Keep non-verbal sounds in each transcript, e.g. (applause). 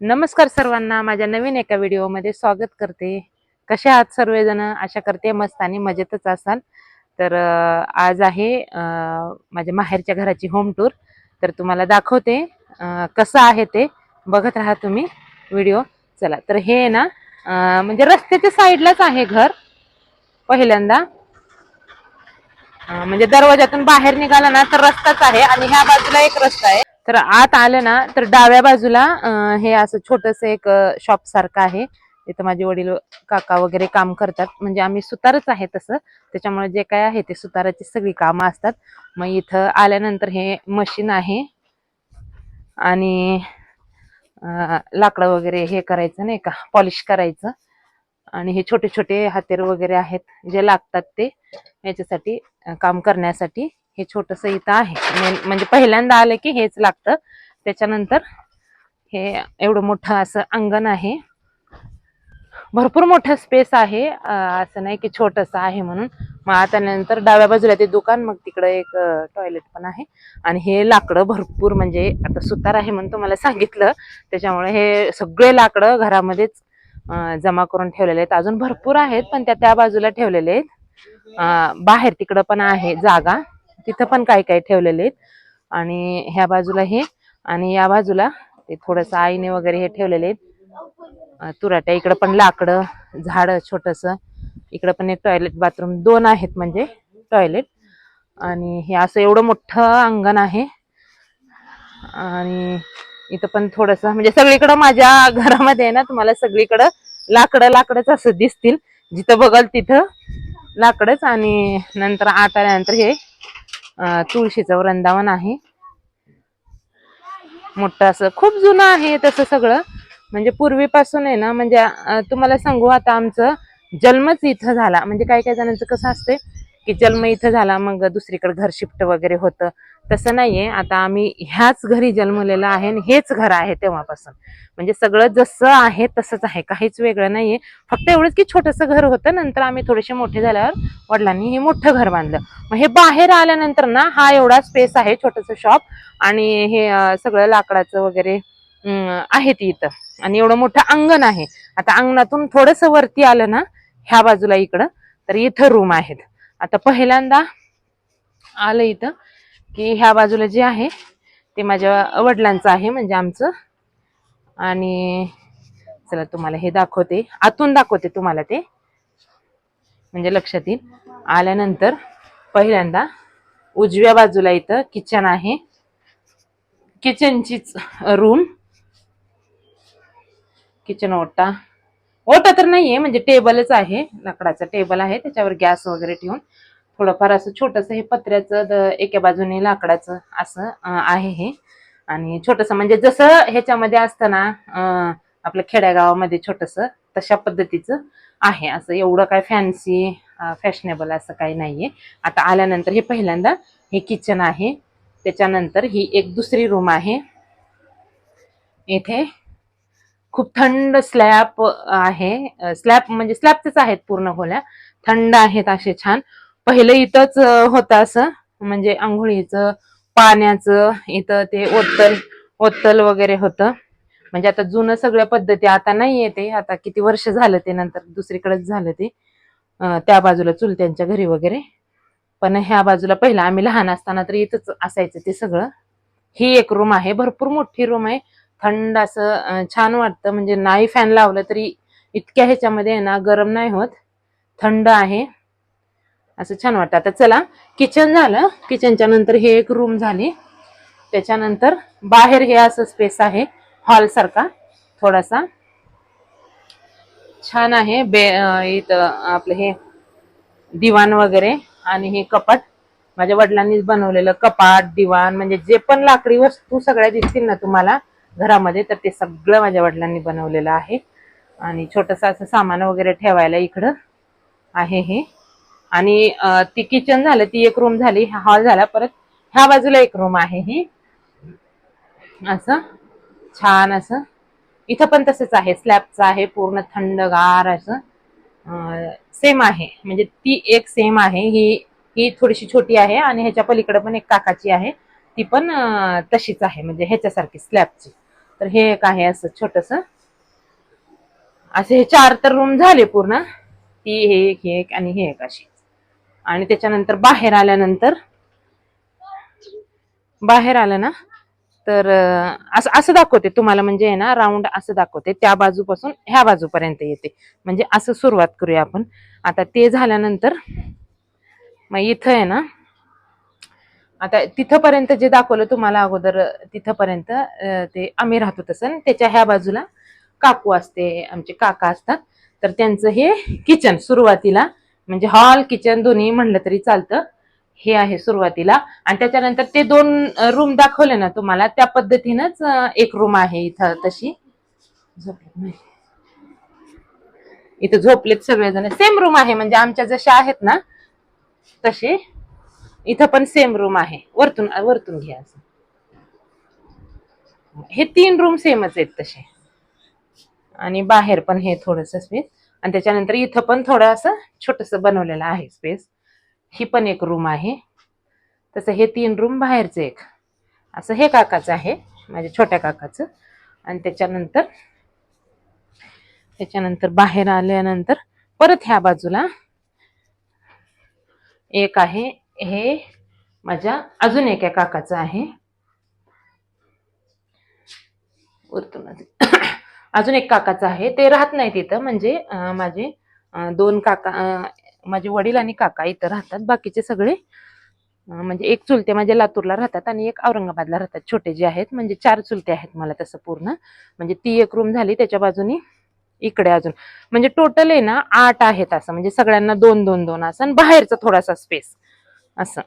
नमस्कार सर्वांना माझ्या नवीन एका व्हिडिओमध्ये स्वागत करते. कसे आहात सर्वजण? आशा करते मस्त आणि मजेतच असाल. तर आज आहे माझ्या माहेरच्या घराची होम टूर तर तुम्हाला दाखवते कसं आहे ते. बघत राहा तुम्ही व्हिडिओ. चला तर हे आहे ना म्हणजे रस्त्याच्या साईडलाच आहे घर पहिल्यांदा. म्हणजे दरवाजातून बाहेर निघाला ना तर रस्ताच आहे. आणि ह्या बाजूला एक रस्ता आहे. तर आत आलं ना तर डाव्या बाजूला हे असं छोटस एक शॉप सारखं आहे. तिथं माझे वडील काका वगैरे काम करतात. म्हणजे आम्ही सुतारच आहे तसं. त्याच्यामुळे जे काय आहे ते सुताराची सगळी कामं असतात. मग इथं आल्यानंतर हे मशीन आहे. आणि लाकडं वगैरे हे करायचं नाही का? पॉलिश करायचं. आणि हे छोटे छोटे हातेर वगैरे आहेत जे लागतात ते याच्यासाठी काम करण्यासाठी. हे छोटस इथं आहे. म्हणजे पहिल्यांदा आलं की हेच लागतं. त्याच्यानंतर हे एवढं मोठं असं अंगण आहे. भरपूर मोठं स्पेस आहे. असं नाही की छोटस आहे म्हणून. मग आता नंतर डाव्या बाजूला ते दुकान मग तिकडं एक टॉयलेट पण आहे. आणि हे लाकडं भरपूर म्हणजे आता सुतार आहे म्हणून तुम्हाला सांगितलं. त्याच्यामुळे हे सगळे लाकडं घरामध्येच जमा करून ठेवलेले आहेत. अजून भरपूर आहेत पण त्या त्या बाजूला ठेवलेले आहेत. बाहेर तिकडं पण आहे जागा. तिथं पण काही काही ठेवलेले आहेत. आणि ह्या बाजूला हे आणि या बाजूला ते थोडस आईने वगैरे हे ठेवलेले आहेत. तुराट्या. इकडं पण लाकडं झाड छोटस. इकडं पण एक टॉयलेट बाथरूम दोन आहेत म्हणजे टॉयलेट आणि हे असं एवढं मोठं अंगण आहे. आणि इथं पण थोडस म्हणजे सगळीकडं माझ्या घरामध्ये आहे ना तुम्हाला सगळीकडं लाकडं लाकडच असं दिसतील. जिथं बघाल तिथं लाकडच. आणि नंतर आत हे तुळशीचं वृंदावन आहे. मोठं असं खूप जुनं आहे तसं सगळं. म्हणजे पूर्वीपासून आहे ना म्हणजे तुम्हाला सांगू आता आमचं जन्मच इथं झाला. म्हणजे काही काही जणांचं कसं असते की जन्म इथं झाला मग दुसरीकडे घर शिफ्ट वगैरे होतं. तसं नाहीये. आता आम्ही ह्याच घरी जन्मलेलं आहे आणि हेच घर आहे तेव्हापासून. म्हणजे सगळं जसं आहे तसंच आहे. काहीच वेगळं नाहीये. फक्त एवढंच की छोटंसं घर होतं. नंतर आम्ही थोडेसे मोठे झाल्यावर वडिलांनी हे मोठं घर बांधलं. मग हे बाहेर आल्यानंतर ना हा एवढा स्पेस आहे छोटंसं शॉप आणि हे सगळं लाकडाचं वगैरे आहे ती इथं. आणि एवढं मोठं अंगण आहे. आता अंगणातून थोडंसं वरती आलं ना ह्या बाजूला इकडं तर इथं रूम आहेत. आता पहिल्यांदा आलं इथं की ह्या बाजूला जे आहे ते माझ्या वडिलांचं आहे म्हणजे आमचं. आणि चला तुम्हाला हे दाखवते. आतून दाखवते तुम्हाला ते. म्हणजे लक्षात येईल. आल्यानंतर पहिल्यांदा उजव्या बाजूला इथं किचन आहे. किचनचीच रूम किचन ओटा. ओटा तर नाहीये म्हणजे टेबलच आहे लाकडाचा टेबल आहे त्याच्यावर गॅस वगैरे ठेवून थोडंफार असं छोटस हे पत्र्याचं एका बाजूने लाकडाचं असं आहे हे. आणि छोटस म्हणजे जसं ह्याच्यामध्ये असताना आपल्या खेड्यागावामध्ये छोटस तशा पद्धतीचं आहे. असं एवढं काय फॅन्सी फॅशनेबल असं काही नाहीये. आता आल्यानंतर हे पहिल्यांदा हे किचन आहे. त्याच्यानंतर ही एक दुसरी रूम आहे. इथे खूप थंड स्लॅब आहे. स्लॅब म्हणजे स्लॅबच आहेत पूर्ण खोल्या. थंड आहेत असे छान. पहिलं इथंच होतं असं. म्हणजे आंघोळीचं पाण्याचं इथं ते ओत्तल ओत्तल वगैरे होतं. म्हणजे आता जुनं सगळ्या पद्धती आता नाही येते आता किती वर्ष झालं ते नंतर दुसरीकडेच झालं ते. त्या बाजूला चुलत्यांच्या घरी वगैरे. पण ह्या बाजूला पहिला आम्ही लहान असताना तर इथंच असायचं ते सगळं. ही एक रूम आहे. भरपूर मोठी रूम आहे. थंड असं छान वाटतं. म्हणजे नाही फॅन लावलं तरी इतक्या ह्याच्यामध्ये आहे ना गरम नाही होत. थंड आहे. असं छान वाटतं. आता चला किचन झालं. किचनच्या नंतर हे एक रूम झाली. त्याच्यानंतर बाहेर हे असं स्पेस आहे हॉल सारखा. थोडासा. छान आहे. बे इथं आपलं हे दिवाण वगैरे आणि हे कपाट. माझ्या वडिलांनीच बनवलेलं कपाट दिवाण म्हणजे जे पण लाकडी वस्तू सगळ्या दिसतील ना तुम्हाला घरामध्ये तर ते सगळं माझ्या वडिलांनी बनवलेलं आहे. आणि छोटंसं असं सामान वगैरे ठेवायला इकडं आहे हे. आणि ती किचन झालं ती एक रूम झाली हॉल झाला परत ह्या बाजूला एक रूम आहे ही. असं छान असं. इथं पण तसंच आहे स्लॅबचं आहे पूर्ण थंडगार असं. सेम आहे. म्हणजे ती एक सेम आहे. ही ही थोडीशी छोटी आहे आणि ह्याच्या पलीकडे पण एक काकाची आहे. ती पण तशीच आहे. म्हणजे ह्याच्यासारखी स्लॅबची तर हे एक आहे असं छोटस. असे हे चार तर रूम झाले पूर्ण. ती हे एक हे एक आणि हे एक अशी. आणि त्याच्यानंतर बाहेर आल्यानंतर बाहेर आलं ना तर असं असं दाखवते तुम्हाला म्हणजे आहे ना राऊंड असं दाखवते. त्या बाजूपासून ह्या बाजूपर्यंत येते. म्हणजे असं सुरुवात करूया आपण. आता ते झाल्यानंतर मग इथं आहे ना आता तिथंपर्यंत जे दाखवलं तुम्हाला अगोदर तिथंपर्यंत ते आम्ही राहतो तसं. त्याच्या ह्या बाजूला काकू असते आमचे काका असतात. तर त्यांचं हे किचन सुरुवातीला म्हणजे हॉल किचन दोन्ही म्हणलं तरी चालतं. हे आहे सुरुवातीला. आणि त्याच्यानंतर ते दोन रूम दाखवले ना तुम्हाला त्या पद्धतीनंच एक रूम आहे इथं तशी. नाही. इथं झोपलेत सगळेजण. सेम रूम आहे म्हणजे आमच्या जशा आहेत ना तसे. इथं पण सेम रूम आहे. वरतून वरतून घ्या असं. हे तीन रूम सेमच आहेत तसे. आणि बाहेर पण हे थोडस स्पेस आणि त्याच्यानंतर इथं पण थोडं असं छोटस बनवलेलं आहे स्पेस ही पण एक रूम आहे. तसं हे तीन रूम बाहेरचे एक. असं हे काकाचं आहे. माझ्या छोट्या काकाचं. आणि त्याच्यानंतर त्याच्यानंतर बाहेर आल्यानंतर परत ह्या बाजूला एक आहे. हे माझ्या अजून एका काकाचं आहे. (coughs) अजून- एक काकाचं आहे. ते राहत नाही तिथं म्हणजे माझे दोन काका माझे वडील आणि काका इथं राहतात. बाकीचे सगळे म्हणजे एक चुलते माझ्या लातूरला राहतात आणि एक औरंगाबादला राहतात. छोटे जे आहेत म्हणजे चार चुलते आहेत मला तसं पूर्ण. म्हणजे ती एक रूम झाली. त्याच्या बाजूनी इकडे अजून. म्हणजे टोटल आहे ना आठ आहेत असं. म्हणजे सगळ्यांना दोन दोन दोन असं. आणि बाहेरचा थोडासा स्पेस असं.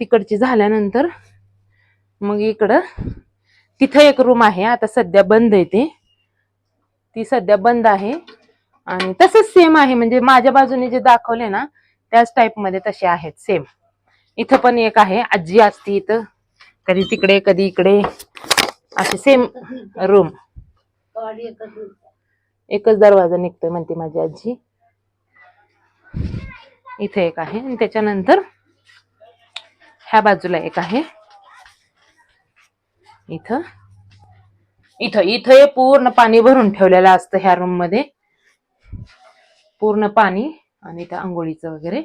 तिकडची झाल्यानंतर मग इकडं तिथं एक रूम आहे. आता सध्या बंद आहे ते. ती सध्या बंद आहे. आणि तसंच सेम आहे. म्हणजे माझ्या बाजूने जे दाखवले ना त्याच टाईपमध्ये तसे आहेत. सेम इथं पण एक आहे. आजी असती इथं. कधी तिकडे कधी इकडे. असे सेम रूम एकच दरवाजा निघतोय म्हणते माझी आजी. इथे एक आहे. आणि त्याच्यानंतर ह्या बाजूला एक आहे. इथं. इथं इथं हे पूर्ण पाणी भरून ठेवलेलं असतं ह्या रूममध्ये. पूर्ण पाणी आणि त्या आंघोळीचं वगैरे.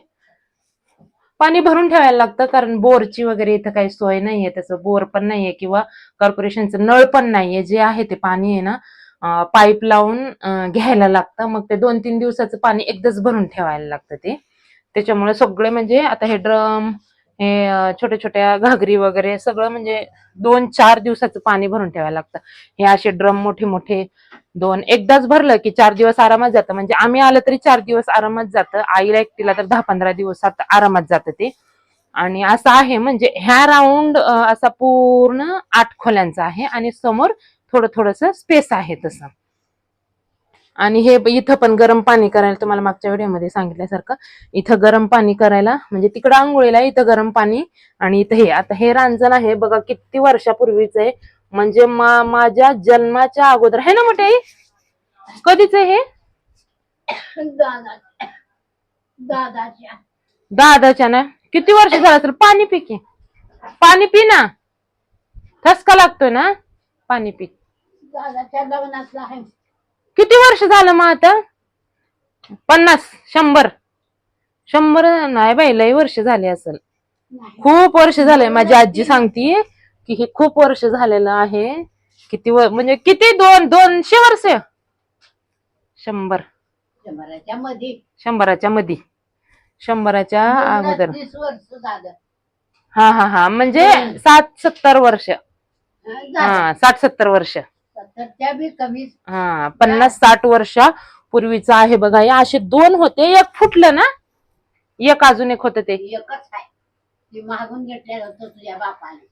पाणी भरून ठेवायला लागतं कारण बोरची वगैरे इथं काही सोय नाहीये. त्याचं बोर पण नाहीये किंवा कॉर्पोरेशनचं नळ पण नाहीये. जे आहे ते पाणी आहे ना पाईप लावून घ्यायला लागतं. मग ते दोन तीन दिवसाचं पाणी एकदाच भरून ठेवायला लागतं ते. त्याच्यामुळे सगळे म्हणजे आता हे ड्रम हे छोट्या छोट्या घागरी वगैरे सगळं म्हणजे दोन चार दिवसाचं पाणी भरून ठेवायला लागतं. हे असे ड्रम मोठे मोठे दोन एकदाच भरलं की चार दिवस आरामात जातं. म्हणजे आम्ही आलं तरी चार दिवस आरामात जातं. आईला एकटीला तर दहा पंधरा दिवसात आरामात जातं ते. आणि असं आहे म्हणजे ह्या राऊंड असा पूर्ण आठ खोल्यांचा आहे आणि समोर थोडं थोडस स्पेस आहे तसं. आणि हे इथं पण गरम पाणी करायला तुम्हाला मागच्या व्हिडिओमध्ये सांगितल्यासारखं. इथं गरम पाणी करायला म्हणजे तिकडं आंघोळीला इथं गरम पाणी आणि इथं हे. आता हे रांजण आहे बघा किती वर्षापूर्वीच आहे. म्हणजे मा- माझ्या जन्माच्या अगोदर. आहे ना मोठे कधीच हे? दादा दादाच्या. दादाच्या ना? किती वर्ष झालं असेल? पाणी पी की. पाणी पी ना. ठसका लागतोय ना? पाणी पी. दादाच्या लग्नातला आहे. किती वर्ष झालं मग आता? पन्नास शंभर. शंभर नाही बाई लय वर्ष झाले असेल. खूप वर्ष झाले माझी आजी सांगते की हे खूप वर्ष झालेलं आहे. किती वर म्हणजे किती? दोन दोनशे वर्ष? शंभर. शंभराच्या मध्ये शंभराच्या मध्ये शंभराच्या अगोदर. तीस वर्ष झालं. हा हा हा. म्हणजे सात सत्तर वर्ष. हा साठ सत्तर वर्ष. बी हा पन्नास साठ वर्षा पूर्वीचं आहे बघा. हे असे दोन होते. एक फुटलं ना? एक अजून एक होतं ते. एकच आहे. ते मागून घेतलेलं होतं तुझ्या बापाने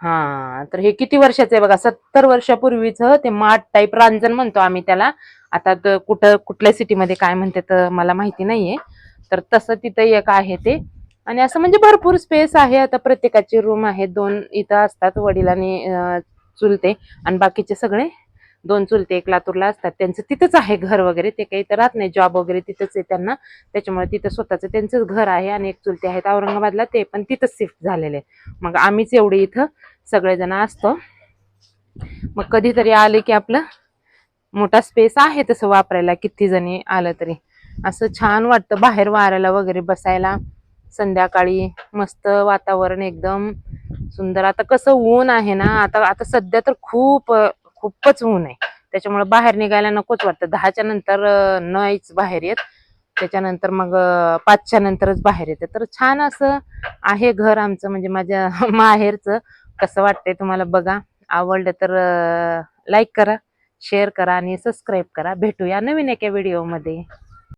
हा तर हे किती वर्षाचं आहे बघा? सत्तर वर्षापूर्वीच ते माठ टाईप रांजण म्हणतो आम्ही त्याला. आता कुठं कुठल्या सिटीमध्ये काय म्हणते तर मला माहिती नाहीये. तर तसं तिथं एक आहे ते. आणि असं म्हणजे भरपूर स्पेस आहे. आता प्रत्येकाची रूम आहे. दोन इथं असतात वडिलांनी अं, चुलते. आणि बाकीचे सगळे दोन चुलते एक लातूरला असतात. त्यांचं तिथंच आहे घर वगैरे ते काही तर राहत नाही. जॉब वगैरे तिथंच आहे त्यांना. त्याच्यामुळे तिथं स्वतःचं त्यांचंच घर आहे आणि एक चुलते आहेत. औरंगाबादला ते पण तिथंच शिफ्ट झालेले मग आम्हीच एवढे इथं सगळेजण असतो. मग कधीतरी आले की आपलं मोठा स्पेस आहे तसं वापरायला किती जणी आलं तरी. असं छान वाटतं बाहेर वाऱ्याला वगैरे बसायला. संध्याकाळी मस्त वातावरण एकदम सुंदर. आता कसं ऊन आहे ना आता आता सध्या तर खूप खूपच ऊन आहे. त्याच्यामुळे बाहेर निघायला नकोच वाटतं. दहाच्या नंतर नाहीच बाहेर येत. त्याच्यानंतर मग पाचच्या नंतरच बाहेर येते. तर छान असं आहे घर आमचं म्हणजे माझ्या (laughs) माहेरचं. कसं वाटतंय तुम्हाला बघा. आवडलं तर लाईक करा शेअर करा आणि सबस्क्राईब करा. भेटूया नवीन एका व्हिडिओमध्ये